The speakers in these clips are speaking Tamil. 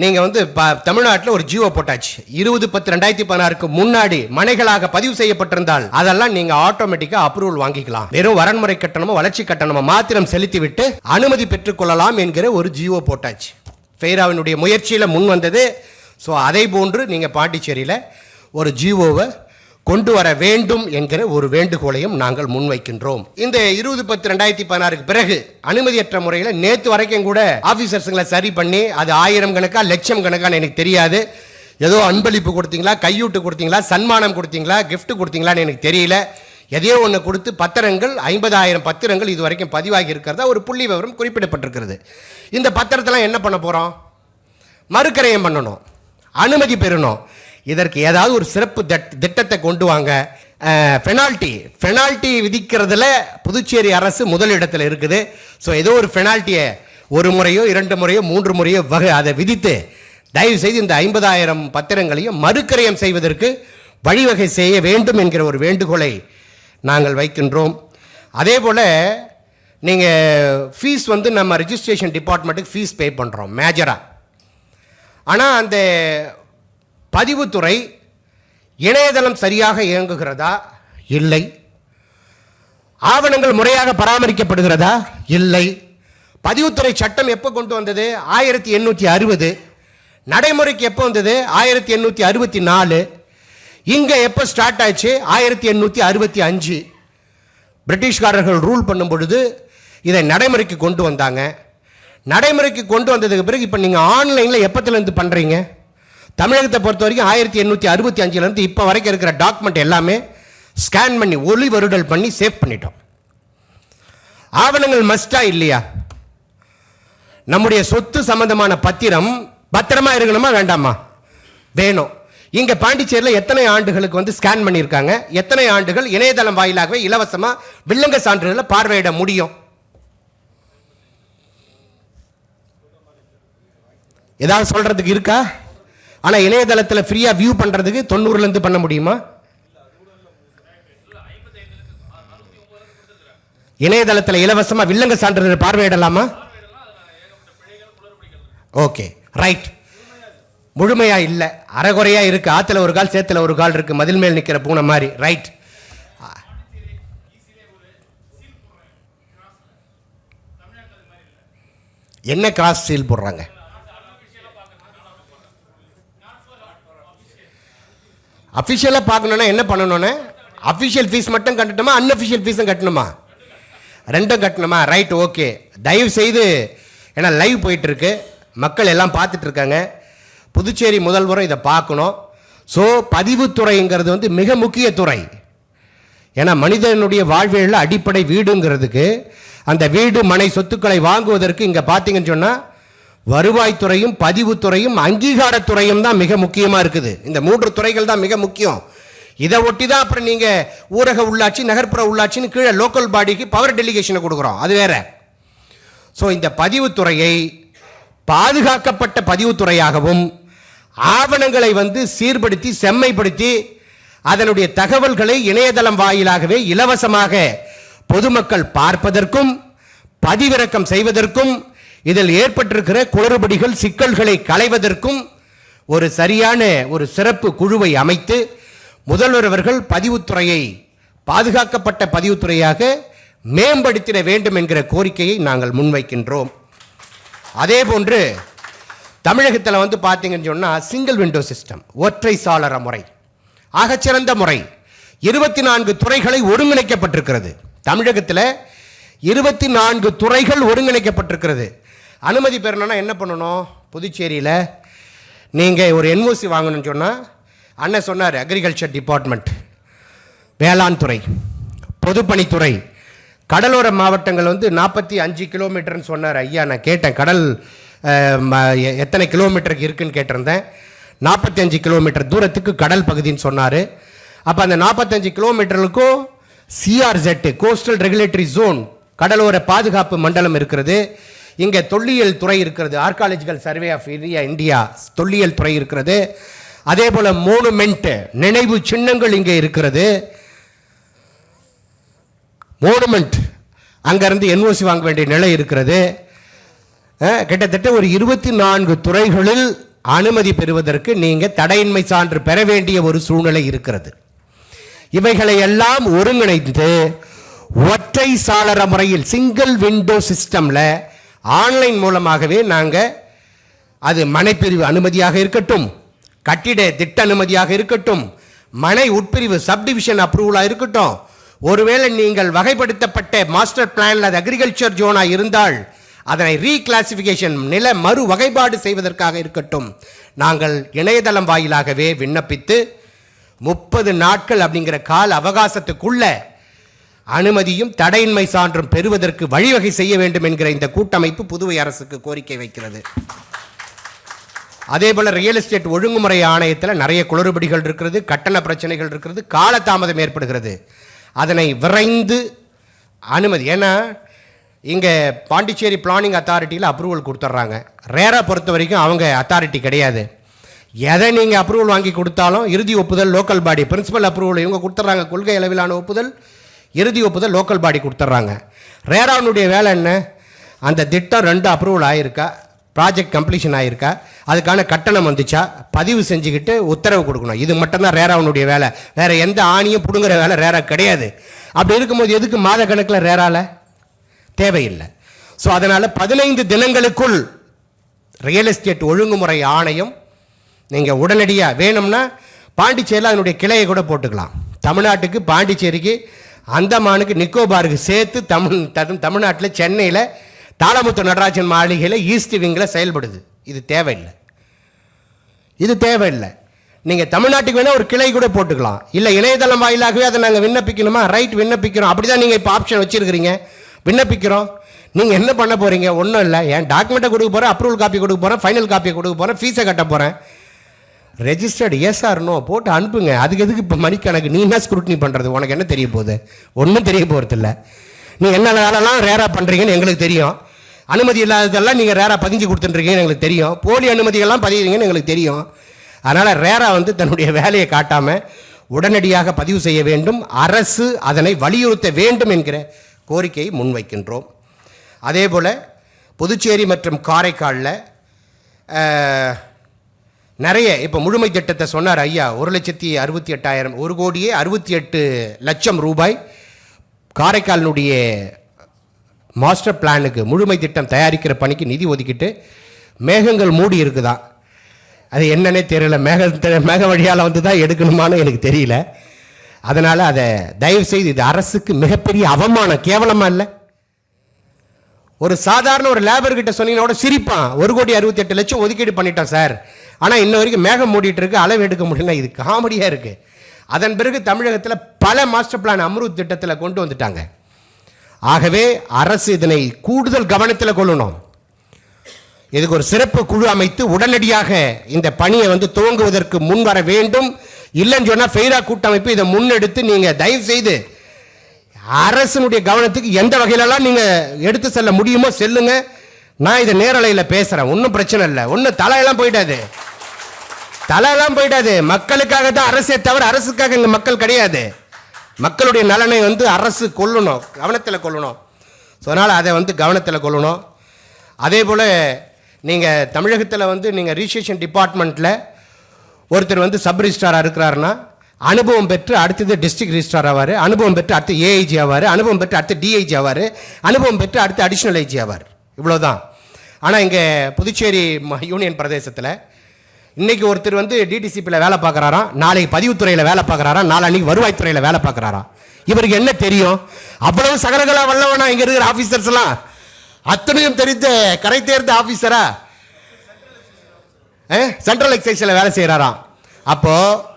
நீங்கள் வந்து ப தமிழ்நாட்டில் ஒரு ஜியோ போட்டாச்சு. இருபது பத்து ரெண்டாயிரத்தி பதினாறுக்கு முன்னாடி மனைகளாக பதிவு செய்யப்பட்டிருந்தால் அதெல்லாம் நீங்கள் ஆட்டோமேட்டிக்காக அப்ரூவல் வாங்கிக்கலாம். வெறும் வரன்முறை கட்டணமோ வளர்ச்சி கட்டணமோ மாத்திரம் செலுத்திவிட்டு அனுமதி பெற்றுக்கொள்ளலாம் என்கிற ஒரு ஜியோ போட்டாச்சு. ஃபெய்ராவினுடைய முயற்சியில் முன் வந்தது. ஸோ அதை போன்று நீங்கள் பாண்டிச்சேரியில் ஒரு ஜியோவை கொண்டு வர வேண்டும் என்கிற ஒரு வேண்டுகோளையும் நாங்கள் முன்வைக்கின்றோம். இந்த இருபது பத்து ரெண்டாயிரத்தி பதினாறுக்கு பிறகு அனுமதியற்ற முறையில் நேற்று வரைக்கும் கூட ஆஃபீஸர்ஸுங்களை சரி பண்ணி அது ஆயிரம் கணக்கா லட்சம் கணக்கான்னு எனக்கு தெரியாது. ஏதோ அன்பளிப்பு கொடுத்தீங்களா கையூட்டு கொடுத்தீங்களா சன்மானம் கொடுத்தீங்களா கிஃப்ட் கொடுத்தீங்களான்னு எனக்கு தெரியல. எதையோ ஒன்று கொடுத்து பத்திரங்கள் ஐம்பதாயிரம் பத்திரங்கள் இது வரைக்கும் பதிவாகி இருக்கிறதா ஒரு புள்ளி விவரம் குறிப்பிடப்பட்டிருக்கிறது. இந்த பத்திரத்தெல்லாம் என்ன பண்ண போகிறோம் மறுக்கரையம் பண்ணணும். அனுமதி பெறணும். இதற்கு ஏதாவது ஒரு சிறப்பு திட்டத்தை கொண்டு வாங்க. பெனால்ட்டி பெனால்ட்டி விதிக்கிறதுல புதுச்சேரி அரசு முதலிடத்தில் இருக்குது. ஸோ ஏதோ ஒரு பெனால்ட்டியை ஒரு முறையோ இரண்டு முறையோ மூன்று முறையோ வகை அதை விதித்து தயவு செய்து இந்த ஐம்பதாயிரம் பத்திரங்களையும் மறுக்கரையம் செய்வதற்கு வழிவகை செய்ய வேண்டும் என்கிற ஒரு வேண்டுகோளை நாங்கள் வைக்கின்றோம். அதே போல் நீங்கள் ஃபீஸ் வந்து நம்ம ரிஜிஸ்ட்ரேஷன் டிபார்ட்மெண்ட்டுக்கு ஃபீஸ் பே பண்ணுறோம் மேஜராக ஆனால் அந்த பதிவுத்துறை இணையதளம் சரியாக இயங்குகிறதா? இல்லை. ஆவணங்கள் முறையாக பராமரிக்கப்படுகிறதா? இல்லை. பதிவுத்துறை சட்டம் எப்போ கொண்டு வந்தது? ஆயிரத்தி எண்ணூற்றி அறுபது. நடைமுறைக்கு எப்போ வந்தது? ஆயிரத்தி எண்ணூற்றி அறுபத்தி நாலு. இங்கே எப்போ ஸ்டார்ட் ஆச்சு? ஆயிரத்தி எண்ணூற்றி அறுபத்தி அஞ்சு. பிரிட்டிஷ்காரர்கள் ரூல் பண்ணும் பொழுது இதை நடைமுறைக்கு கொண்டு வந்தாங்க. நடைமுறைக்கு கொண்டு வந்ததுக்கு பிறகு இப்போ நீங்கள் ஆன்லைனில் எப்பத்துலேருந்து பண்ணுறீங்க தமிழகத்தை பொறுத்த வரைக்கும் ஆயிரத்தி எண்ணூற்றி அறுபத்தி அஞ்சுலேருந்து இப்போ வரைக்கும் இருக்கிற டாக்குமெண்ட் எல்லாமே ஸ்கேன் பண்ணி ஒளி வருடல் பண்ணி சேவ் பண்ணிட்டோம். ஆவணங்கள் மஸ்டா இல்லையா? நம்முடைய சொத்து சம்பந்தமான பத்திரம் பத்திரமா இருக்கணுமா வேண்டாமா? வேணும். இங்கே பாண்டிச்சேரியில் எத்தனை ஆண்டுகளுக்கு வந்து ஸ்கேன் பண்ணியிருக்காங்க? எத்தனை ஆண்டுகள் இணையதளம் வாயிலாகவே இலவசமாக வில்லங்க சான்றிதழை பார்வையிட முடியும்? ஏதாவது சொல்றதுக்கு இருக்கா? ஆனால் இணையதளத்தில் ஃப்ரீயாக வியூ பண்ணுறதுக்கு தொண்ணூறுலேருந்து பண்ண முடியுமா? இணையதளத்தில் இலவசமாக வில்லங்க சான்றிதழ் பார்வையிடலாமா? ஓகே ரைட் முழுமையாக இல்லை. அறகுறையாக இருக்குது ஆற்றுல ஒரு கால் சேத்துல ஒரு கால் இருக்குது மதில் மேல் நிற்கிற பூனை மாதிரி. ரைட் என்ன கிராஸ் சீல் போடுறாங்க? அஃபிஷியலாக பார்க்கணுன்னா என்ன பண்ணணும்னு? அஃபிஷியல் ஃபீஸ் மட்டும் கட்டணுமா? அன்அஃபிஷியல் ஃபீஸும் கட்டணுமா? ரெண்டும் கட்டணுமா? ரைட் ஓகே தயவு செய்து ஏன்னா லைவ் போயிட்டுருக்கு. மக்கள் எல்லாம் பார்த்துட்ருக்காங்க புதுச்சேரி முதல்வரும் இதை பார்க்கணும். ஸோ பதிவுத்துறைங்கிறது வந்து மிக முக்கிய துறை. ஏன்னா மனிதனுடைய வாழ்வியலில் அடிப்படை வீடுங்கிறதுக்கு அந்த வீடு மனை சொத்துக்களை வாங்குவதற்கு இங்கே பார்த்தீங்கன்னு சொன்னால் வருவாய்த்துறையும் பதிவுத்துறையும் அங்கீகாரத்துறையும் தான் மிக முக்கியமாக இருக்குது. இந்த மூன்று துறைகள் தான் மிக முக்கியம். இதை ஒட்டி தான் அப்புறம் நீங்கள் ஊரக உள்ளாட்சி நகர்ப்புற உள்ளாட்சின்னு கீழே லோக்கல் பாடிக்கு பவர் டெலிகேஷனை கொடுக்குறோம். அது வேற. ஸோ இந்த பதிவுத்துறையை பாதுகாக்கப்பட்ட பதிவுத்துறையாகவும் ஆவணங்களை வந்து சீர்படுத்தி செம்மைப்படுத்தி அதனுடைய தகவல்களை இணையதளம் வாயிலாகவே இலவசமாக பொதுமக்கள் பார்ப்பதற்கும் பதிவிறக்கம் செய்வதற்கும் இதில் ஏற்பட்டிருக்கிற குளறுபடிகள் சிக்கல்களை களைவதற்கும் ஒரு சரியான ஒரு சிறப்பு குழுவை அமைத்து முதல்வர் அவர்கள் பதிவுத்துறையை பாதுகாக்கப்பட்ட பதிவுத்துறையாக மேம்படுத்திட வேண்டும் என்கிற கோரிக்கையை நாங்கள் முன்வைக்கின்றோம். அதே போன்று தமிழகத்தில் வந்து பார்த்தீங்கன்னு சொன்னால் சிங்கிள் விண்டோ சிஸ்டம் ஒற்றை சாளர முறை ஆகச்சிறந்த முறை இருபத்தி நான்கு துறைகளை ஒருங்கிணைக்கப்பட்டிருக்கிறது. தமிழகத்தில் இருபத்தி நான்கு துறைகள் ஒருங்கிணைக்கப்பட்டிருக்கிறது. அனுமதி பெறணும்னா என்ன பண்ணணும்? புதுச்சேரியில் நீங்கள் ஒரு என்ஓசி வாங்கணும்னு சொன்னால் அண்ணன் சொன்னார் அக்ரிகல்ச்சர் டிபார்ட்மெண்ட் வேளாண் துறை பொதுப்பணித்துறை. கடலோர மாவட்டங்கள் வந்து நாற்பத்தி அஞ்சு கிலோமீட்டர்னு சொன்னார். ஐயா நான் கேட்டேன் கடல் எ- எத்தனை கிலோமீட்டருக்கு இருக்குன்னு கேட்டிருந்தேன். நாற்பத்தி அஞ்சு கிலோமீட்டர் தூரத்துக்கு கடல் பகுதின்னு சொன்னார். அப்போ அந்த நாற்பத்தஞ்சு கிலோமீட்டருக்கும் சிஆர்செட் கோஸ்டல் ரெகுலேட்டரி ஜோன் கடலோர பாதுகாப்பு மண்டலம் இருக்கிறது. இங்கே தொல்லியல் துறை இருக்கிறது. Archaeological survey of India India தொல்லியல் துறை இருக்கிறது. அதே போல் மோனுமெண்ட்டு நினைவு சின்னங்கள் இங்கே இருக்கிறது. மோனுமெண்ட் அங்கேருந்து என்ஓசி வாங்க வேண்டிய நிலை இருக்கிறது. கிட்டத்தட்ட ஒரு இருபத்தி நான்கு துறைகளில் அனுமதி பெறுவதற்கு நீங்கள் தடையின்மை சான்று பெற வேண்டிய ஒரு சூழ்நிலை இருக்கிறது. இவைகளை எல்லாம் ஒருங்கிணைந்து ஒற்றை சாளர முறையில் சிங்கிள் விண்டோ சிஸ்டமில் ஆன்லைன் மூலமாகவே நாங்கள் அது மனைப்பிரிவு அனுமதியாக இருக்கட்டும் கட்டிட திட்ட அனுமதியாக இருக்கட்டும் மனை உட்பிரிவு சப்டிவிஷன் அப்ரூவலாக இருக்கட்டும் ஒருவேளை நீங்கள் வகைப்படுத்தப்பட்ட மாஸ்டர் பிளான்ல அது அக்ரிகல்ச்சர் ஜோனாக இருந்தால் அதனை ரீகிளாசிஃபிகேஷன் நில மறு வகைப்பாடு செய்வதற்காக இருக்கட்டும். நாங்கள் இணையதளம் வாயிலாகவே விண்ணப்பித்து முப்பது நாட்கள் அப்படிங்கிற கால அவகாசத்துக்குள்ளே அனுமதியும் தடையின்மை சான்றும் பெறுவதற்கு வழிவகை செய்ய வேண்டும் என்கிற இந்த கூட்டமைப்பு புதுவை அரசுக்கு கோரிக்கை வைக்கிறது. அதே போல் ரியல் எஸ்டேட் ஒழுங்குமுறை ஆணையத்தில் நிறைய குளறுபடிகள் இருக்கிறது கட்டண பிரச்சனைகள் இருக்கிறது காலதாமதம் ஏற்படுகிறது. அதனை விரைந்து அனுமதி. ஏன்னா இங்கே பாண்டிச்சேரி பிளானிங் அத்தாரிட்டியில் அப்ரூவல் கொடுத்துட்றாங்க ரேரா பொறுத்த வரைக்கும் அவங்க அத்தாரிட்டி கிடையாது. எதை நீங்கள் அப்ரூவல் வாங்கி கொடுத்தாலும் இறுதி ஒப்புதல் லோக்கல் பாடி பிரின்சிபல் அப்ரூவல் இவங்க கொடுத்துட்றாங்க கொள்கை அளவிலான ஒப்புதல் இறுதி ஒப்புதல் லோக்கல் பாடி கொடுத்துட்றாங்க ரேராவுடைய வேலை என்ன? அந்த திட்டம் ரெண்டு அப்ரூவல் ஆகிருக்கா ப்ராஜெக்ட் கம்ப்ளீஷன் ஆகியிருக்கா அதுக்கான கட்டணம் வந்துச்சா? பதிவு செஞ்சுக்கிட்டு உத்தரவு கொடுக்கணும். இது மட்டும்தான் ரேராவனுடைய வேலை. வேறு எந்த ஆணியும் பிடுங்குற வேலை ரேரா கிடையாது. அப்படி இருக்கும்போது எதுக்கு மாத கணக்கில் ரேரால? தேவையில்லை. ஸோ அதனால் பதினைந்து தினங்களுக்குள் ரியல் எஸ்டேட் ஒழுங்குமுறை ஆணையம் நீங்கள் உடனடியாக வேணும்னா பாண்டிச்சேரியில் அதனுடைய கிளையை கூட போட்டுக்கலாம். தமிழ்நாட்டுக்கு பாண்டிச்சேரிக்கு அந்தமானுக்கு நிக்கோபாருக்கு சேர்த்து தமிழ் தமிழ்நாட்டில் சென்னையில் தாளமுத்து நடராஜன் மாளிகையில் ஈஸ்ட் விங்கில் செயல்படுது. இது தேவையில்லை. இது தேவையில்லை. நீங்கள் தமிழ்நாட்டுக்கு வேணால் ஒரு கிளை கூட போட்டுக்கலாம். இல்லை இணையதளம் வாயிலாகவே அதை நாங்கள் விண்ணப்பிக்கணுமா? ரைட் விண்ணப்பிக்கிறோம். அப்படி தான் நீங்கள் இப்போ ஆப்ஷன் வச்சுருக்கிறீங்க. விண்ணப்பிக்கிறோம். நீங்கள் என்ன பண்ண போகிறீங்க ஒன்றும் இல்லை. என் டாக்குமெண்ட்டை கொடுக்க போகிறேன் அப்ரூவல் காப்பி கொடுக்க போகிறேன் ஃபைனல் காப்பி கொடுக்க போகிறேன் ஃபீஸை கட்ட போகிறேன் ரெஜிஸ்டர்டு எஸ் போட்டு அனுப்புங்க. அதுக்கு எதுக்கு இப்போ மணிக்கணக்கு நீ என்ன ஸ்க்ரூட்னி பண்ணுறது உனக்கு என்ன தெரிய போகுது? ஒன்றும் தெரிய போகிறதில்ல நீ என்ன வேலைலாம் ரேராக பண்ணுறீங்கன்னு எங்களுக்கு தெரியும். அனுமதி இல்லாததெல்லாம் நீங்கள் ரேராக பதிஞ்சு கொடுத்துட்டுருக்கீங்கன்னு எங்களுக்கு தெரியும். போலி அனுமதிகள்லாம் பதிவுறீங்கன்னு எங்களுக்கு தெரியும். அதனால் ரேரா வந்து தன்னுடைய வேலையை காட்டாமல் உடனடியாக பதிவு செய்ய வேண்டும். அரசு அதனை வலியுறுத்த வேண்டும் என்கிற கோரிக்கையை முன்வைக்கின்றோம். அதே போல் புதுச்சேரி மற்றும் காரைக்காலில் நிறைய இப்போ முழுமை திட்டத்தை சொன்னார் ஐயா ஒரு லட்சத்தி அறுபத்தி எட்டாயிரம் ஒரு கோடியே அறுபத்தி எட்டு லட்சம் ரூபாய் காரைக்காலினுடைய மாஸ்டர் பிளானுக்கு முழுமை திட்டம் தயாரிக்கிற பணிக்கு நிதி ஒதுக்கிட்டு மேகங்கள் மூடி இருக்குதான் அது என்னன்னே தெரியல. மேக மேக வழியால் வந்து தான் எடுக்கணுமான்னு எனக்கு தெரியல. அதனால் அதை தயவுசெய்து இது அரசுக்கு மிகப்பெரிய அவமானம். கேவலமாக இல்லை? ஒரு சாதாரண ஒரு லேபர் கிட்ட சொன்னீங்கன்னா கூட சிரிப்பான். ஒரு கோடி அறுபத்தி எட்டு லட்சம் ஒதுக்கீடு பண்ணிட்டோம் சார் ஆனால் இன்ன வரைக்கும் மேகம் மூடிட்டு இருக்கு அளவு எடுக்க முடியல இது காமெடியாக இருக்கு. அதன் பிறகு தமிழகத்தில் பல மாஸ்டர் பிளான் அம்ருத் திட்டத்தில் கொண்டு வந்துட்டாங்க. ஆகவே அரசு இதனை கூடுதல் கவனத்தில் கொள்ளணும். இதுக்கு ஒரு சிறப்பு குழு அமைத்து உடனடியாக இந்த பணியை வந்து துவங்குவதற்கு முன் வர வேண்டும். இல்லைன்னு சொன்னால் ஃபெய்ரா கூட்டமைப்பு இதை முன்னெடுத்து நீங்கள் தயவு செய்து அரசனுடைய கவனத்துக்கு எந்த வகையிலலாம் நீங்கள் எடுத்து செல்ல முடியுமோ செல்லுங்க. நான் இதை நேரலையில் பேசுகிறேன் ஒன்றும் பிரச்சனை இல்லை. ஒன்றும் தலையெல்லாம் போயிடாது தலையெல்லாம் போயிடாது மக்களுக்காக தான் அரசே தவிர அரசுக்காக இங்கே மக்கள் கிடையாது. மக்களுடைய நலனை வந்து அரசு கொள்ளணும் கவனத்தில் கொள்ளணும் ஸோ அதனால் அதை வந்து கவனத்தில் கொள்ளணும். அதே போல் நீங்கள் தமிழகத்தில் வந்து நீங்கள் ரிஜிஸ்ட்ரேஷன் டிபார்ட்மெண்ட்டில் ஒருத்தர் வந்து சப் ரிஜிஸ்ட்ராராக இருக்கிறாருன்னா அனுபவம் பெற்று அடுத்தது டிஸ்ட்ரிக்ட் ரிஜிஸ்ட்ரார் ஆவார். அனுபவம் பெற்று அடுத்து ஏஐஜி ஆவார். அனுபவம் பெற்று அடுத்து டிஐஜி ஆவார். அனுபவம் பெற்று அடுத்து அடிஷ்னல் ஐஜி ஆவார். இவ்வளோதான் ஆனால் இங்கே புதுச்சேரி ம- யூனியன் பிரதேசத்தில் இன்றைக்கி ஒருத்தர் வந்து டிடிசிபியில் வேலை பார்க்குறாராம். நாளைக்கு பதிவுத்துறையில் வேலை பார்க்குறாராம். நாளைக்கு வருவாய்த்துறையில் வேலை பார்க்குறாராம். இவருக்கு என்ன தெரியும்? அவ்வளவு சகலகலா வல்லவனா இங்கே இருக்கிற ஆஃபீஸர்ஸ்லாம் அத்தனையும் தெரிந்த கரை தேர்ந்த ஆஃபீஸரா சென்ட்ரல் எக்ஸைஸில் வேலை செய்கிறாராம் அப்போது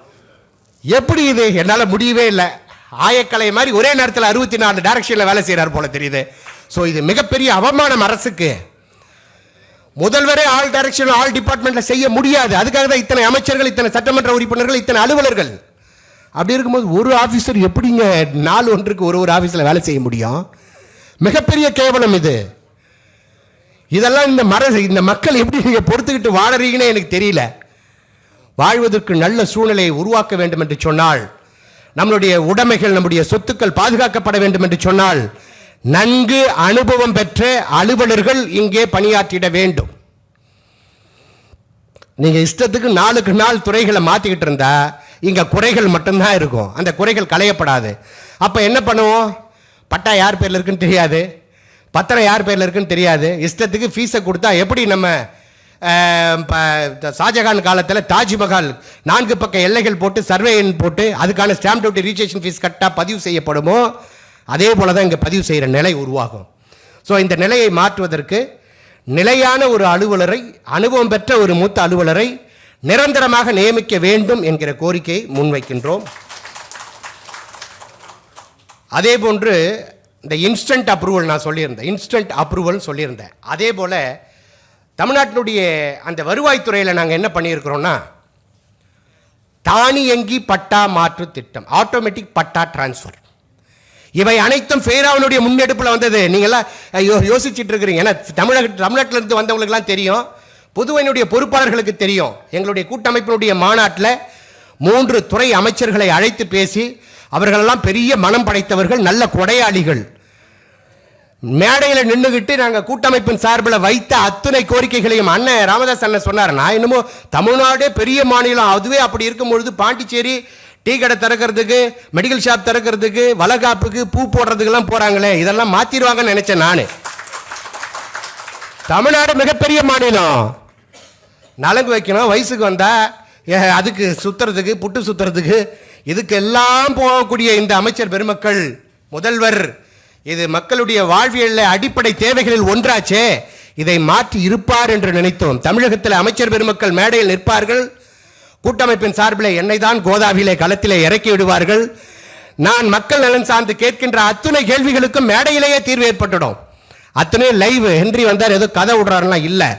எப்படி இது? என்னால் முடியவே இல்லை. ஆயக்கலை மாதிரி ஒரே நேரத்தில் அறுபத்தி நாலு டைரக்ஷனில் வேலை செய்கிறார் போல தெரியுது. ஸோ இது மிகப்பெரிய அவமானம் அரசுக்கு. முதல்வரே ஆல் டைரக்ஷன் ஆல் டிபார்ட்மெண்ட்டில் செய்ய முடியாது. அதுக்காக தான் இத்தனை அமைச்சர்கள் இத்தனை சட்டமன்ற உறுப்பினர்கள் இத்தனை அலுவலர்கள். அப்படி இருக்கும்போது ஒரு ஆஃபீஸர் எப்படிங்க நாலு ஒன்றுக்கு ஒரு ஒரு ஆஃபீஸில் வேலை செய்ய முடியும்? மிகப்பெரிய கேவலம் இது. இதெல்லாம் இந்த மர இந்த மக்கள் எப்படி நீங்கள் பொறுத்துக்கிட்டு வாழறீங்கன்னு எனக்கு தெரியல. வாழ்வதற்கு நல்ல சூழ்நிலையை உருவாக்க வேண்டும் என்று சொன்னால் நம்மளுடைய உடைமைகள் நம்முடைய சொத்துக்கள் பாதுகாக்கப்பட வேண்டும் என்று சொன்னால் நன்கு அனுபவம் பெற்ற அலுவலர்கள் இங்கே பணியாற்றிட வேண்டும். நீங்க இஷ்டத்துக்கு நாளுக்கு நாள் துறைகளை மாத்திக்கிட்டு இருந்தா இங்க குறைகள் மட்டும்தான் இருக்கும். அந்த குறைகள் களையப்படாது. அப்ப என்ன பண்ணுவோம்? பட்டா யார் பேர்ல இருக்குன்னு தெரியாது. பத்திரம் யார் பேர்ல இருக்குன்னு தெரியாது. இஷ்டத்துக்கு ஃபீஸை கொடுத்தா எப்படி நம்ம ஷாஜகான் காலத்தில் தாஜ்மஹால் நான்கு பக்க எல்லைகள் போட்டு சர்வே எண் போட்டு அதுக்கான ஸ்டாம்ப் டியூட்டி ரிஜிஸ்ட்ரேஷன் ஃபீஸ் கட்டா பதிவு செய்யப்படுமோ அதே போல தான் இங்கே பதிவு செய்கிற நிலை உருவாகும். ஸோ இந்த நிலையை மாற்றுவதற்கு நிலையான ஒரு அலுவலரை அனுபவம் பெற்ற ஒரு மூத்த அலுவலரை நிரந்தரமாக நியமிக்க வேண்டும் என்கிற கோரிக்கையை முன்வைக்கின்றோம். அதே போன்று இந்த இன்ஸ்டன்ட் அப்ரூவல் நான் சொல்லியிருந்தேன் இன்ஸ்டன்ட் அப்ரூவல் சொல்லியிருந்தேன். அதே போல் தமிழ்நாட்டினுடைய அந்த வருவாய்த்துறையில் நாங்கள் என்ன பண்ணியிருக்கிறோம்னா தானியங்கி பட்டா மாற்று திட்டம் ஆட்டோமேட்டிக் பட்டா டிரான்ஸ்ஃபர் இவை அனைத்தும் ஃபெய்ராவனுடைய முன்னெடுப்பில் வந்தது. நீங்களாம் ஐயோ யோசிச்சுட்டு இருக்கிறீங்க ஏன்னா தமிழக தமிழ்நாட்டில் இருந்து வந்தவங்களுக்குலாம் தெரியும். புதுவையினுடைய பொறுப்பாளர்களுக்கு தெரியும். எங்களுடைய கூட்டமைப்பினுடைய மாநாட்டில் மூன்று துறை அமைச்சர்களை அழைத்து பேசி அவர்களெல்லாம் பெரிய மனம் படைத்தவர்கள் நல்ல கொடையாளிகள். மேடையில் நின்றுகிட்டு நாங்கள் கூட்டமைப்பின் சார்பில் வைத்த அத்துணை கோரிக்கைகளையும் அண்ணன் ராமதாஸ் அண்ணன் சொன்னார். நான் என்னமோ தமிழ்நாடே பெரிய மாநிலம் அதுவே அப்படி இருக்கும் பொழுது பாண்டிச்சேரி டீ கடை திறக்கிறதுக்கு மெடிக்கல் ஷாப் திறக்கிறதுக்கு வளகாப்புக்கு பூ போடுறதுக்கெல்லாம் போகிறாங்களே இதெல்லாம் மாற்றிடுவாங்கன்னு நினச்சேன் நான். தமிழ்நாடு மிகப்பெரிய மாநிலம். நலங்கு வைக்கணும் வயசுக்கு வந்தா ஏ, அதுக்கு சுத்துறதுக்கு புட்டு சுத்துறதுக்கு இதுக்கு எல்லாம் போகக்கூடிய இந்த அமைச்சர் பெருமக்கள் முதல்வர் இது மக்களுடைய வாழ்வியலில் அடிப்படை தேவைகளில் ஒன்றாச்சே. இதை மாற்றி இருப்பார் என்று நினைத்தோம். தமிழகத்தில் அமைச்சர் பெருமக்கள் மேடையில் நிற்பார்கள். கூட்டமைப்பின் சார்பில் என்னை தான் கோதாவிலே களத்திலே இறக்கி விடுவார்கள். நான் மக்கள் நலன் சார்ந்து கேட்கின்ற அத்துணை கேள்விகளுக்கும் மேடையிலேயே தீர்வு ஏற்பட்டுடும். அத்தனை லைவ் ஹென்றி வந்தார் ஏதோ கதை விடுறாருன்னா இல்லை.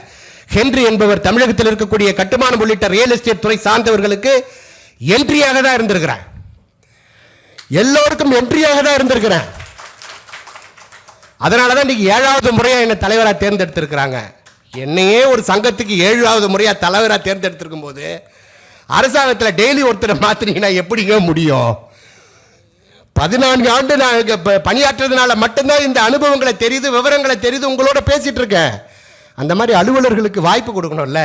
ஹென்றி என்பவர் தமிழகத்தில் இருக்கக்கூடிய கட்டுமானம் உள்ளிட்ட ரியல் எஸ்டேட் துறை சார்ந்தவர்களுக்கு என்ட்ரியாக தான் இருந்திருக்கிறேன் எல்லோருக்கும் என்ட்ரியாக தான் இருந்திருக்கிறேன் அதனால தான் இன்றைக்கி ஏழாவது முறையாக என்னை தலைவராக தேர்ந்தெடுத்திருக்கிறாங்க. என்னையே ஒரு சங்கத்துக்கு ஏழாவது முறையாக தலைவராக தேர்ந்தெடுத்திருக்கும் போது அரசாங்கத்தில் டெய்லி ஒருத்தரை மாற்றினீங்கன்னா எப்படிங்க முடியும்? பதினான்கு ஆண்டு நான் இங்க பணியாற்றுறதுனால மட்டும்தான் இந்த அனுபவங்களை தெரியுது விவரங்களை தெரியுது உங்களோட பேசிகிட்டு இருக்கேன். அந்த மாதிரி அலுவலர்களுக்கு வாய்ப்பு கொடுக்கணும்ல.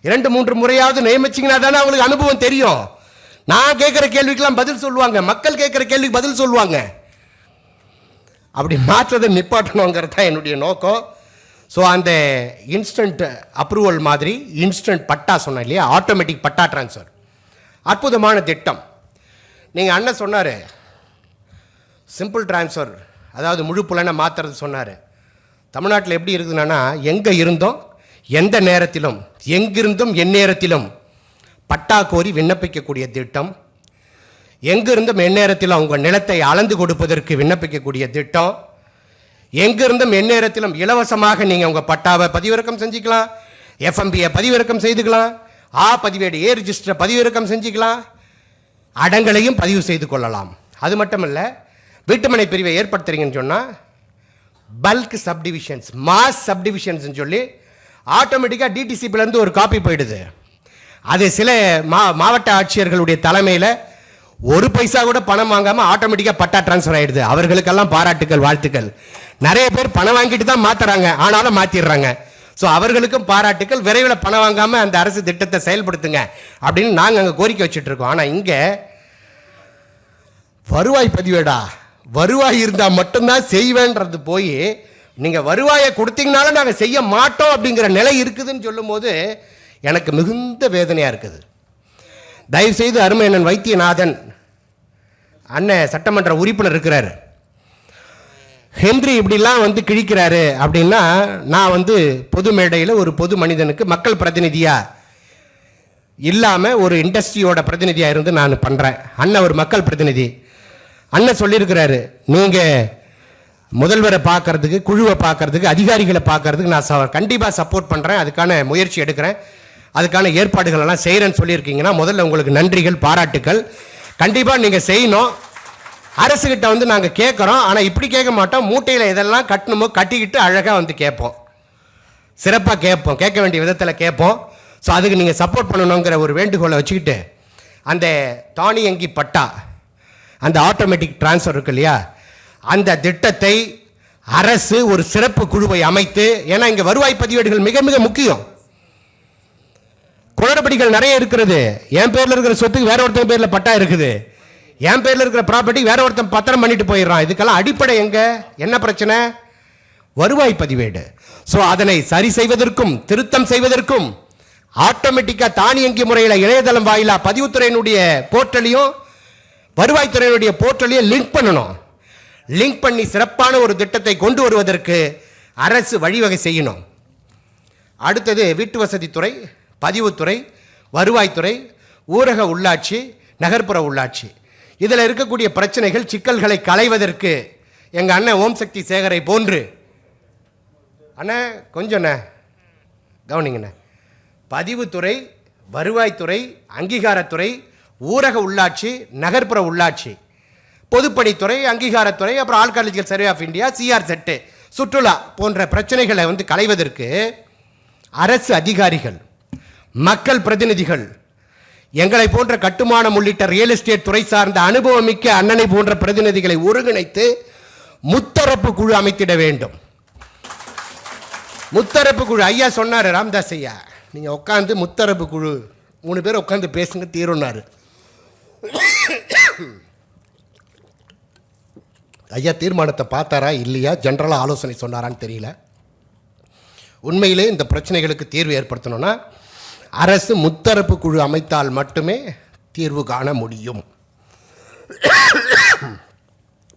இரண்டு மூன்று முறையாவது நியமிச்சிங்கன்னா தானே அவங்களுக்கு அனுபவம் தெரியும். நான் கேட்குற கேள்விக்கெல்லாம் பதில் சொல்லுவாங்க. மக்கள் கேட்குற கேள்விக்கு பதில் சொல்லுவாங்க. அப்படி மாற்றதை நிப்பாட்டணுங்கிறது தான் என்னுடைய நோக்கம். ஸோ அந்த இன்ஸ்டன்ட் அப்ரூவல் மாதிரி இன்ஸ்டன்ட் பட்டா சொன்னேன் இல்லையா? ஆட்டோமேட்டிக் பட்டா ட்ரான்ஸ்ஃபர் அற்புதமான திட்டம். நீங்கள் அண்ணன் சொன்னார் சிம்பிள் ட்ரான்ஸ்ஃபர் அதாவது முழு புலனை மாற்றுறது சொன்னார். தமிழ்நாட்டில் எப்படி இருக்குதுன்னா எங்கே இருந்தோம் எந்த நேரத்திலும் எங்கிருந்தும் எந்நேரத்திலும் பட்டா கோரி விண்ணப்பிக்கக்கூடிய திட்டம். எங்கிருந்தும் எந்நேரத்திலும் அவங்க நிலத்தை அளந்து கொடுப்பதற்கு விண்ணப்பிக்கக்கூடிய திட்டம். எங்கிருந்தும் எந்நேரத்திலும் இலவசமாக நீங்கள் உங்கள் பட்டாவை பதிவிறக்கம் செஞ்சுக்கலாம். எஃப்எம்பியை பதிவிறக்கம் செய்துக்கலாம். ஆ பதிவேடு ஏ ரிஜிஸ்டரை பதிவிறக்கம் செஞ்சுக்கலாம். அடங்களையும் பதிவு செய்து கொள்ளலாம். அது மட்டும் இல்லை வீட்டுமனை பிரிவை ஏற்படுத்துறீங்கன்னு சொன்னால் பல்க் சப்டிவிஷன்ஸ் மாஸ் சப்டிவிஷன்ஸ்னு சொல்லி ஆட்டோமேட்டிக்காக டிடிசிபிலேருந்து ஒரு காப்பி போயிடுது. அது சில மா மாவட்ட ஆட்சியர்களுடைய தலைமையில் ஒரு பைசா கூட பணம் வாங்காமல் ஆட்டோமேட்டிக்காக பட்டா ட்ரான்ஸ்ஃபர் ஆயிடுது. அவர்களுக்கெல்லாம் பாராட்டுக்கள் வாழ்த்துக்கள். நிறைய பேர் பணம் வாங்கிட்டு தான் மாத்துறாங்க. ஆனாலும் மாத்திடுறாங்க. ஸோ அவர்களுக்கும் பாராட்டுக்கள். விரைவில் பணம் வாங்காமல் அந்த அரசு திட்டத்தை செயல்படுத்துங்க அப்படின்னு நாங்கள் அங்கே கோரிக்கை வச்சுட்டு இருக்கோம் ஆனால் இங்கே வருவாய் பதிவேடா. வருவாய் இருந்தால் மட்டும்தான் செய்வேன்றது போய் நீங்கள் வருவாயை கொடுத்தீங்கனாலும் நாங்கள் செய்ய மாட்டோம் அப்படிங்கிற நிலை இருக்குதுன்னு சொல்லும்போது எனக்கு மிகுந்த வேதனையாக இருக்குது. தயவுசெய்து செய்து அண்ணன் வைத்தியநாதன் அண்ணன் சட்டமன்ற உறுப்பினர் இருக்கிறார். ஹென்றி இப்படிலாம் வந்து கிழிக்கிறாரு அப்படின்னா நான் வந்து பொது மேடையில் ஒரு பொது மனிதனுக்கு மக்கள் பிரதிநிதியாக இல்லாமல் ஒரு இண்டஸ்ட்ரியோட பிரதிநிதியாக இருந்து நான் பண்ணுறேன் அண்ணன் ஒரு மக்கள் பிரதிநிதி. அண்ணன் சொல்லியிருக்கிறாரு நீங்கள் முதல்வரை பார்க்கறதுக்கு குழுவை பார்க்கறதுக்கு அதிகாரிகளை பார்க்கறதுக்கு நான் ச கண்டிப்பாக சப்போர்ட் பண்ணுறேன் அதுக்கான முயற்சி எடுக்கிறேன். அதுக்கான ஏற்பாடுகள் எல்லாம் செய்கிறேன்னு சொல்லியிருக்கீங்கன்னா முதல்ல உங்களுக்கு நன்றிகள் பாராட்டுக்கள். கண்டிப்பாக நீங்கள் செய்யணும். அரசுகிட்ட வந்து நாங்கள் கேட்குறோம் ஆனால் இப்படி கேட்க மாட்டோம். மூட்டையில் இதெல்லாம் கட்டணுமோ கட்டிக்கிட்டு அழகாக வந்து கேட்போம். சிறப்பாக கேட்போம். கேட்க வேண்டிய விதத்தில் கேட்போம். ஸோ அதுக்கு நீங்கள் சப்போர்ட் பண்ணணுங்கிற ஒரு வேண்டுகோளை வச்சுக்கிட்டு அந்த தானியங்கி பட்டா அந்த ஆட்டோமேட்டிக் ட்ரான்ஸ்ஃபர் இருக்கு இல்லையா? அந்த திட்டத்தை அரசு ஒரு சிறப்பு குழுவை அமைத்து ஏன்னா இங்கே வருவாய் பதிவேடுகள் மிக மிக முக்கியம். குளறுபடிகள் நிறைய இருக்கிறது. என் பேரில் இருக்கிற சொத்துக்கு வேற ஒருத்தன் பேரில் பட்டா இருக்குது. என் பேரில் இருக்கிற ப்ராப்பர்ட்டி வேற ஒருத்தன் பத்திரம் பண்ணிட்டு போயிடுறான். இதுக்கெல்லாம் அடிப்படை எங்க? என்ன பிரச்சனை? வருவாய் பதிவேடு. ஸோ அதனை சரி செய்வதற்கும் திருத்தம் செய்வதற்கும் ஆட்டோமேட்டிக்காக தானியங்கி முறையில் இணையதளம் வாயிலாக பதிவுத்துறையினுடைய போர்ட்டலையும் வருவாய்த்துறையினுடைய போர்ட்டலையும் லிங்க் பண்ணணும். லிங்க் பண்ணி சிறப்பான ஒரு திட்டத்தை கொண்டு வருவதற்கு அரசு வழிவகை செய்யணும். அடுத்தது வீட்டு வசதித்துறை பதிவுத்துறை வருவாய்த்துறை ஊரக உள்ளாட்சி நகர்ப்புற உள்ளாட்சி. இதில் இருக்கக்கூடிய பிரச்சனைகள் சிக்கல்களை களைவதற்கு எங்கள் அண்ணன் ஓம் சக்தி சேகரை போன்று. அண்ணா கொஞ்சண்ண கவனிங்கண்ணே பதிவுத்துறை வருவாய்த்துறை அங்கீகாரத்துறை ஊரக உள்ளாட்சி நகர்ப்புற உள்ளாட்சி. பொதுப்பணித்துறை அங்கீகாரத்துறை அப்புறம் archaeological survey of India CR set சுற்றுலா போன்ற பிரச்சனைகளை வந்து களைவதற்கு அரசு அதிகாரிகள் மக்கள் பிரதிநிதிகள் எங்களை போன்ற கட்டுமானம் உள்ளிட்ட ரியல் எஸ்டேட் துறை சார்ந்த அனுபவமிக்க அண்ணனை போன்ற பிரதிநிதிகளை ஒருங்கிணைத்து முத்தரப்பு குழு அமைத்திட வேண்டும். முத்தரப்பு குழு ஐயா சொன்னார் ராம்தாஸ் ஐயா நீங்கள் உட்காந்து முத்தரப்பு குழு மூணு பேர் உட்காந்து பேசுங்க தீருன்னாரு ஐயா தீர்மானத்தை பார்த்தாரா இல்லையா? ஜென்ரலாக ஆலோசனை சொன்னாரான்னு தெரியல. உண்மையிலே இந்த பிரச்சனைகளுக்கு தீர்வு ஏற்படுத்தணும்னா அரசு முத்தரப்பு குழு அமைத்தால் மட்டுமே தீர்வு காண முடியும்.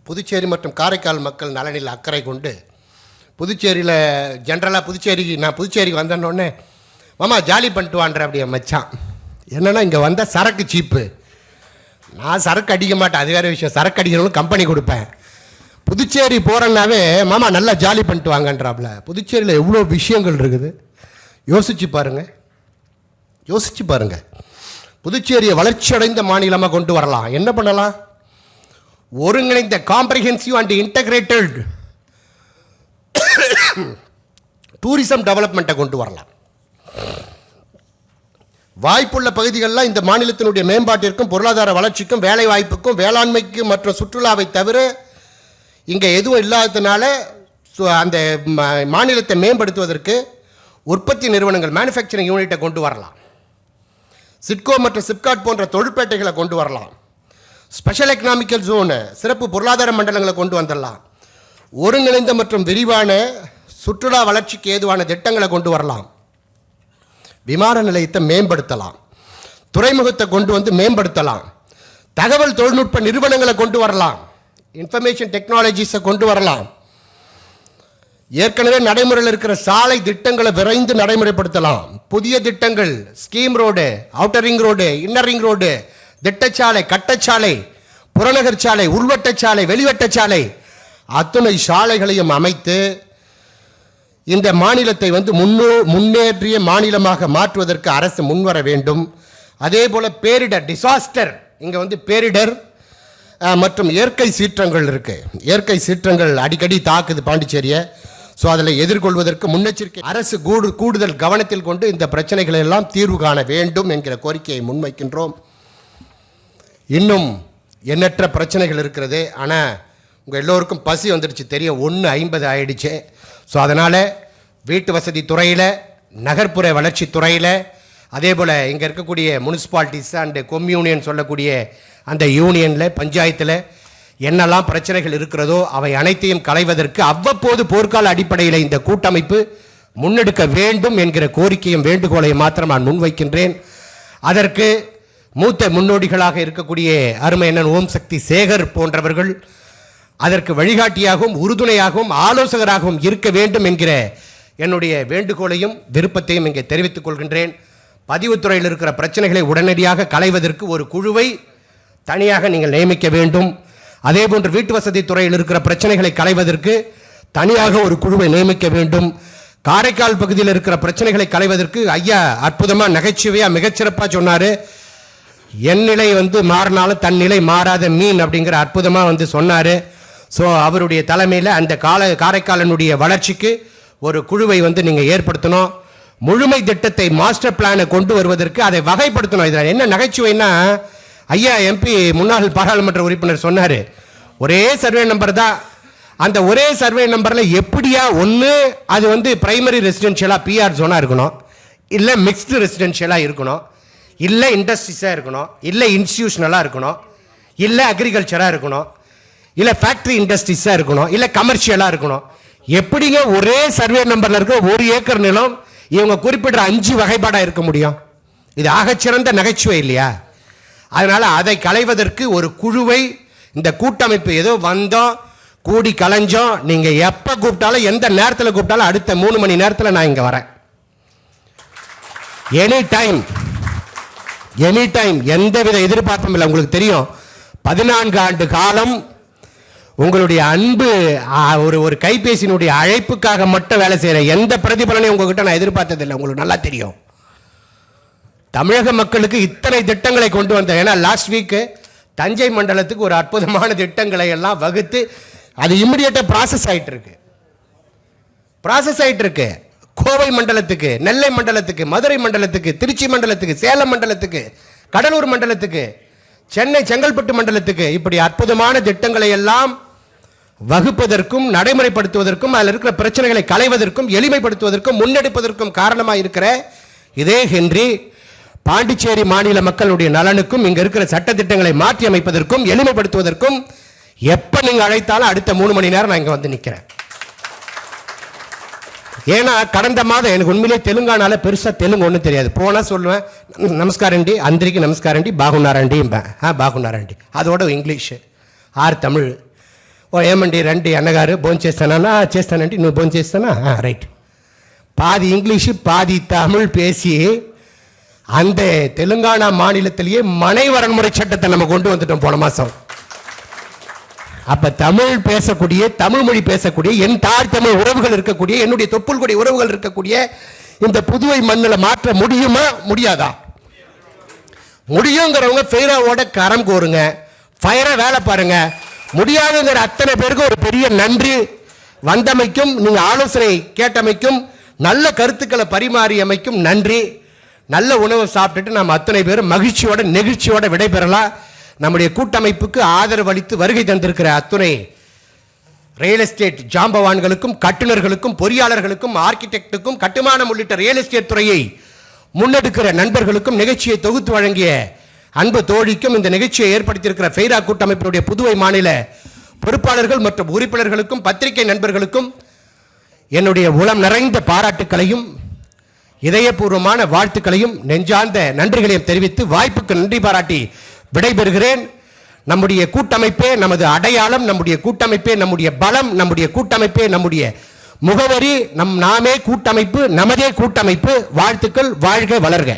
புதுச்சேரி மற்றும் காரைக்கால் மக்கள் நலனில் அக்கறை கொண்டு புதுச்சேரியில் ஜென்ரலாக புதுச்சேரிக்கு நான் புதுச்சேரிக்கு வந்தேன்னொடனே மாமா ஜாலி பண்ணிட்டு வான்ற அப்படியே மச்சான். இங்கே வந்தால் சரக்கு சீப்பு. நான் சரக்கு அடிக்க மாட்டேன். அது வேறு விஷயம். சரக்கு அடிக்கிறவங்களும் கம்பெனி கொடுப்பேன். புதுச்சேரி போகிறேன்னாவே மாமா நல்லா ஜாலி பண்ணிட்டு வாங்கன்றாப்புல புதுச்சேரியில் எவ்வளோ விஷயங்கள் இருக்குது? யோசிச்சு பாருங்கள் யோசிச்சு பாருங்க. புதுச்சேரியை வளர்ச்சி அடைந்த மாநிலமாக கொண்டு வரலாம். என்ன பண்ணலாம்? ஒருங்கிணைந்த காம்ப்ரிஹென்சிவ் அண்ட் இன்டகிரேட்டட் டூரிசம் டெவலப்மெண்ட்டை கொண்டு வரலாம். வாய்ப்புள்ள பகுதிகளில் இந்த மாநிலத்தினுடைய மேம்பாட்டிற்கும் பொருளாதார வளர்ச்சிக்கும் வேலை வாய்ப்புக்கும் வேளாண்மைக்கும் மற்றும் சுற்றுலாவை தவிர இங்கே எதுவும் இல்லாததுனால சு- அந்த மாநிலத்தை மேம்படுத்துவதற்கு உற்பத்தி நிறுவனங்கள் மேனுஃபேக்சரிங் யூனிட்டை கொண்டு வரலாம். சிட்கோ மற்றும் சிப்காட் போன்ற தொழிற்பேட்டைகளை கொண்டு வரலாம். ஸ்பெஷல் எக்கனாமிக்கல் ஜோனு சிறப்பு பொருளாதார மண்டலங்களை கொண்டு வந்துடலாம். ஒருங்கிணைந்த மற்றும் விரிவான சுற்றுலா வளர்ச்சிக்கு ஏதுவான திட்டங்களை கொண்டு வரலாம். விமான நிலையத்தை மேம்படுத்தலாம். துறைமுகத்தை கொண்டு வந்து மேம்படுத்தலாம். தகவல் தொழில்நுட்ப நிறுவனங்களை கொண்டு வரலாம். இன்ஃபர்மேஷன் டெக்னாலஜிஸை கொண்டு வரலாம். ஏற்கனவே நடைமுறையில் இருக்கிற சாலை திட்டங்களை விரைந்து நடைமுறைப்படுத்தலாம். புதிய திட்டங்கள் scheme road outer ring road inner ring road திட்டச்சாலை கட்டச்சாலை புறநகர் சாலை உள்வட்டச்சாலை சாலை வெளிவட்டச் சாலை அத்துணை சாலைகளையும் அமைத்து இந்த மாநிலத்தை வந்து முன்னோ முன்னேற்றிய மாநிலமாக மாற்றுவதற்கு அரசு முன்வர வேண்டும். அதே போல் பேரிடர் டிசாஸ்டர் இங்கே வந்து பேரிடர் மற்றும் இயற்கை சீற்றங்கள் இருக்குது இயற்கை சீற்றங்கள் அடிக்கடி தாக்குது பாண்டிச்சேரியை. ஸோ அதில் எதிர்கொள்வதற்கு முன்னெச்சரிக்கை அரசு கூடு கூடுதல் கவனத்தில் கொண்டு இந்த பிரச்சனைகளை எல்லாம் தீர்வு காண வேண்டும் என்கிற கோரிக்கையை முன்வைக்கின்றோம். இன்னும் எண்ணற்ற பிரச்சனைகள் இருக்கிறது. ஆனால் உங்கள் எல்லோருக்கும் பசி வந்துடுச்சு. தெரியும் ஒன்று ஐம்பது ஆயிடுச்சு. ஸோ அதனால் வீட்டு வசதி துறையில் நகர்ப்புற வளர்ச்சி துறையில் அதே போல் இங்கே இருக்கக்கூடிய முனிசிபாலிட்டிஸ் அண்டு கொம்யூனியன் சொல்லக்கூடிய அந்த யூனியனில் பஞ்சாயத்தில் என்னெல்லாம் பிரச்சனைகள் இருக்கிறதோ அவை அனைத்தையும் களைவதற்கு அவ்வப்போது போர்க்கால அடிப்படையில் இந்த கூட்டமைப்பு முன்னெடுக்க வேண்டும் என்கிற கோரிக்கையும் வேண்டுகோளையும் மாத்திரம் நான் முன்வைக்கின்றேன். அதற்கு மூத்த முன்னோடிகளாக இருக்கக்கூடிய அருமை அண்ணன் ஓம் சக்தி சேகர் போன்றவர்கள் அதற்கு வழிகாட்டியாகவும் உறுதுணையாகவும் ஆலோசகராகவும் இருக்க வேண்டும் என்கிற என்னுடைய வேண்டுகோளையும் விருப்பத்தையும் இங்கே தெரிவித்துக் கொள்கின்றேன். பதிவுத்துறையில் இருக்கிற பிரச்சனைகளை உடனடியாக களைவதற்கு ஒரு குழுவை தனியாக நீங்கள் நியமிக்க வேண்டும். அதே போன்று வீட்டு வசதி துறையில் இருக்கிற பிரச்சனைகளை களைவதற்கு தனியாக ஒரு குழுவை நியமிக்க வேண்டும். காரைக்கால் பகுதியில் இருக்கிற பிரச்சனைகளை களைவதற்கு ஐயா அற்புதமாக நகைச்சுவையாக மிகச்சிறப்பாக சொன்னார். என் நிலை வந்து மாறினாலும் தன் நிலை மாறாத மீன் அப்படிங்கிற அற்புதமாக வந்து சொன்னார். ஸோ அவருடைய தலைமையில் அந்த கால காரைக்காலனுடைய வளர்ச்சிக்கு ஒரு குழுவை வந்து நீங்கள் ஏற்படுத்தணும். முழுமை திட்டத்தை மாஸ்டர் பிளானை கொண்டு வருவதற்கு அதை வகைப்படுத்தணும். இதில் என்ன நகைச்சுவைன்னா ஐயா எம்பி முன்னாள் பாராளுமன்ற உறுப்பினர் சொன்னார். ஒரே சர்வே நம்பர் தான். அந்த ஒரே சர்வே நம்பரில் எப்படியா ஒன்று அது வந்து பிரைமரி ரெசிடென்ஷியலாக பிஆர் ஜோனாக இருக்கணும். இல்லை மிக்ஸ்டு ரெசிடென்ஷியலாக இருக்கணும். இல்லை இண்டஸ்ட்ரீஸாக இருக்கணும். இல்லை இன்ஸ்டியூஷனலாக இருக்கணும். இல்லை அக்ரிகல்ச்சராக இருக்கணும். இல்லை ஃபேக்ட்ரி இண்டஸ்ட்ரீஸாக இருக்கணும். இல்லை கமர்ஷியலாக இருக்கணும். எப்படிங்க ஒரே சர்வே நம்பரில் இருக்க ஒரு ஏக்கர் நிலம் இவங்க குறிப்பிடுற அஞ்சு வகைப்பாடாக இருக்க முடியும்? இது ஆகச்சிறந்த நகைச்சுவை இல்லையா? அதனால் அதை களைவதற்கு ஒரு குழுவை இந்த கூட்டமைப்பு ஏதோ வந்தோம் கூடி கலைஞ்சோம். நீங்கள் எப்போ கூப்பிட்டாலும் எந்த நேரத்தில் கூப்பிட்டாலும் அடுத்த மூணு மணி நேரத்தில் நான் இங்கே வரேன். எனி டைம் எனி டைம் எந்தவித எதிர்பார்ப்பும் இல்லை. உங்களுக்கு தெரியும் பதினான்கு ஆண்டு காலம் உங்களுடைய அன்பு ஒரு ஒரு கைபேசியினுடைய அழைப்புக்காக மட்டும் வேலை செய்கிறேன் எந்த பிரதிபலனையும் உங்ககிட்ட நான் எதிர்பார்த்ததில்லை. உங்களுக்கு நல்லா தெரியும். தமிழக மக்களுக்கு இத்தனை திட்டங்களை கொண்டு வந்த ஏன்னா லாஸ்ட் வீக்கு தஞ்சை மண்டலத்துக்கு ஒரு அற்புதமான திட்டங்களை எல்லாம் வகுத்து அது இம்மிடியட்டாக ப்ராசஸ் ஆகிட்டு இருக்கு ப்ராசஸ் ஆகிட்டு இருக்கு கோவை மண்டலத்துக்கு நெல்லை மண்டலத்துக்கு மதுரை மண்டலத்துக்கு திருச்சி மண்டலத்துக்கு சேலம் மண்டலத்துக்கு கடலூர் மண்டலத்துக்கு சென்னை செங்கல்பட்டு மண்டலத்துக்கு இப்படி அற்புதமான திட்டங்களை எல்லாம் வகுப்பதற்கும் நடைமுறைப்படுத்துவதற்கும் அதில் இருக்கிற பிரச்சனைகளை களைவதற்கும் எளிமைப்படுத்துவதற்கும் முன்னெடுப்பதற்கும் காரணமாக இருக்கிற இதே ஹென்றி பாண்டிச்சேரி மாநில மக்களுடைய நலனுக்கும் இங்க இருக்கிற சட்டத்திட்டங்களை மாற்றி அமைப்பதற்கும் எளிமைப்படுத்துவதற்கும் எப்ப நீங்க அழைத்தாலும் அடுத்த மூணு மணி நேரம் நான் இங்க வந்து நிக்கிறேன். ஏன்னா கடந்த மாதம் எனக்கு உண்மையிலே தெலுங்கானால பெருசா தெலுங்கு ஒன்றும் தெரியாது. போனா சொல்லுவேன் நமஸ்காரண்டி அந்திரிக்கு நமஸ்காரண்டி பாகுனாராண்டிம்பேன் ஆ பாகுனாராண்டி அதோட இங்கிலீஷு ஆறு தமிழ். ఓ ఏమండి రండి అన్నగారు భోజనం చేస్తానా చేస్తానండి నువ్వు భోజనం చేస్తానా ரைட் பாதி இங்கிலீஷு பாதி தமிழ் பேசி அந்த தெலுங்கானா மாநிலத்திலேயே மனை வரன்முறை சட்டத்தை நம்ம கொண்டு வந்துட்டோம் போன மாசம். அப்ப தமிழ் பேசக்கூடிய தமிழ் மொழி பேசக்கூடிய என் தாய் தமிழ் உறவுகள் இருக்கக்கூடிய என்னுடைய தொப்புள் கொடி உறவுகள் இருக்கக்கூடிய இந்த புதுவை மண்ணில் மாற்ற முடியுமா? முடியாதா? முடியுங்கிறவங்க ஃபெய்ராவோட கரம் கோருங்க. ஃபயரா வேலை பாருங்க. முடியாதுங்கிற அத்தனை பேருக்கு ஒரு பெரிய நன்றி. வந்தமைக்கும் நீங்க ஆலோசனை கேட்டமைக்கும் நல்ல கருத்துக்களை பரிமாறியமைக்கும் நன்றி. நல்ல உணவு சாப்பிட்டுட்டு நம்ம அத்தனை பேரும் மகிழ்ச்சியோட நெகிழ்ச்சியோட விடைபெறலாம். நம்முடைய கூட்டமைப்புக்கு ஆதரவு அளித்து வருகை தந்திருக்கிற அத்துணை ரியல் எஸ்டேட் ஜாம்பவான்களுக்கும் கட்டுநர்களுக்கும் பொறியாளர்களுக்கும் ஆர்கிடெக்டுக்கும் கட்டுமானம் உள்ளிட்ட ரியல் எஸ்டேட் துறையை முன்னெடுக்கிற நண்பர்களுக்கும் நிகழ்ச்சியை தொகுத்து வழங்கிய அன்பு தோழிக்கும் இந்த நிகழ்ச்சியை ஏற்படுத்தியிருக்கிற ஃபெய்ரா கூட்டமைப்பினுடைய புதுவை மாநில பொறுப்பாளர்கள் மற்றும் உறுப்பினர்களுக்கும் பத்திரிகை நண்பர்களுக்கும் என்னுடைய உளம் நிறைந்த பாராட்டுக்களையும் இதயபூர்வமான வாழ்த்துக்களையும் நெஞ்சார்ந்த நன்றிகளையும் தெரிவித்து வாய்ப்புக்கு நன்றி பாராட்டி விடைபெறுகிறேன். நம்முடைய கூட்டமைப்பே நமது அடையாளம் நம்முடைய கூட்டமைப்பே நம்முடைய பலம் நம்முடைய கூட்டமைப்பே நம்முடைய முகவரி நம் நாமே கூட்டமைப்பு நமதே கூட்டமைப்பு. வாழ்த்துக்கள் வாழ்க வளர்க.